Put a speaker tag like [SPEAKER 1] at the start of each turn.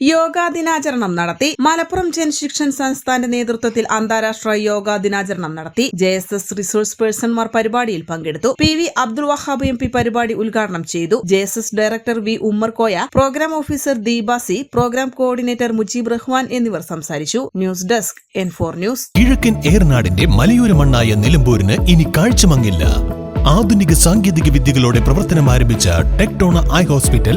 [SPEAKER 1] Yoga ദിനാചരണം നടത്തി മലപ്പുറം ജനശിക്ഷൻ സംസ്ഥാന്റെ നേതൃത്വത്തിൽ അന്താരാഷ്ട്ര യോഗാ ദിനാചരണം നടത്തി ജെ എസ് എസ് റിസോഴ്സ് പേഴ്സൺമാർ പരിപാടിയിൽ പങ്കെടുത്തു. P V Abdul Wahab M P പരിപാടി ഉദ്ഘാടനം ചെയ്തു. J S S director V Ummerkoya programme officer Deepa C programme coordinator Mujeeb Rahman എന്നിവർ സംസാരിച്ചു. News desk N four news.
[SPEAKER 2] കിഴക്കൻ ഏർനാടിന്റെ മലയോര മണ്ണായ നിലമ്പൂരിന് ഇനി കാഴ്ചമങ്ങില്ല. ആധുനിക സാങ്കേതിക വിദ്യകളോടെ പ്രവർത്തനം ആരംഭിച്ച ടെക്ടോണ ഐ ഹോസ്പിറ്റൽ